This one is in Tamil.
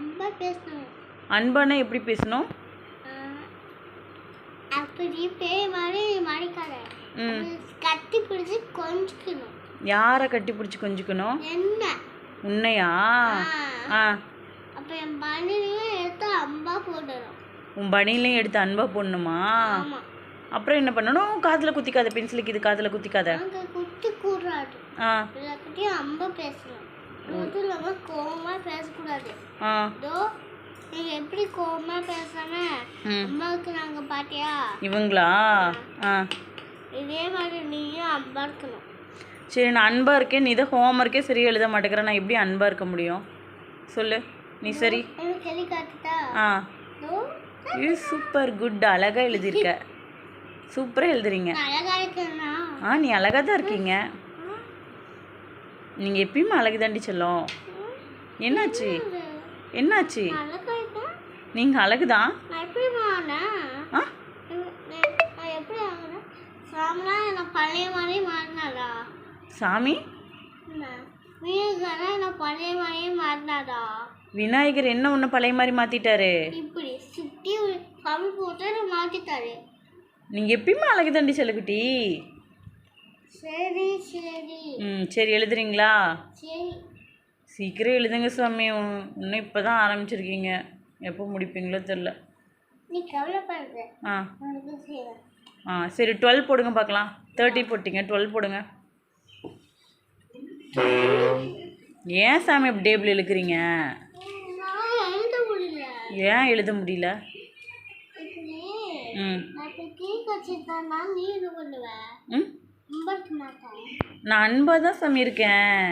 அம்மா பேசணும். அன்பானா எப்படி பேசணும்? அப்படி பேய் மாதிரி மடிக்காத கட்டி பிடிச்சி கொஞ்சிக்கணும். யாரை கட்டி பிடிச்சி கொஞ்சிக்கணும்? என்ன? உன்னையா? ஆ. அப்ப என் பணிலையும் எடுத்து அம்பா போடணும். உன் பனிலையும் எடுத்து அன்பா போடணுமா? ஆமா. அப்புறம் என்ன பண்ணணும்? காதில் குத்திக்காத பென்சிலுக்கு இது காதில் குத்திக்காத. குத்தி கூடாது ஆ. அம்பா பேசணும். அதுவும் இல்லாம கோவமா பேசக்கூடாது. ஆ. இதோ நீங்க எப்படி கோவமா பேசாம அம்மாவுக்கு நாங்க பாத்தியா இவங்களா? ஆ. இதே மாதிரி நீயும் இருக்கணும். சரி நான் அன்பாக இருக்கேன். நீ தான் ஹோம்ஒர்க்கே சரியாக எழுத மாட்டேங்கிற. நான் எப்படி அன்பாக இருக்க முடியும்? சொல்லு. நீ சரி. ஆ. இதோ இது சூப்பர் குட் அழகாக எழுதியிருக்க. சூப்பராக எழுதுறீங்க. ஆ நீ அழகாக தான் இருக்கீங்க. நீங்கள் எப்பயுமே அழகு தாண்டி செல்லம். என்னாச்சு? என்னாச்சு? நீங்கள் அழகு தான் சாமி? விநாயகர் என்ன ஒன்று பழைய மாதிரி மாற்றிட்டாரு இப்படி சுற்றி கவி போட்டு மாற்றிட்டாரு நீங்கள் எப்பயுமே அழகு தாண்டி செல்லக்குட்டி சரி சரி. ம் சரி எழுதுறீங்களா? சரி. சீக்கிரம் எழுதுங்க சாமி இன்னும் இப்போ தான் ஆரம்பிச்சிருக்கீங்க. எப்போ முடிப்பீங்களோ தெரில நீ கவலைப்படுற ஆ. ஆ சரி டுவெல் போடுங்க பார்க்கலாம். தேர்ட்டி போட்டிங்க டுவெல் போடுங்க. ஏன் சாமி அப்படி டேபிள் இழுக்கிறீங்க? ஏன் எழுத முடியல? ம். ம்? நான் அன்பாக தான் சாமி இருக்கேன்.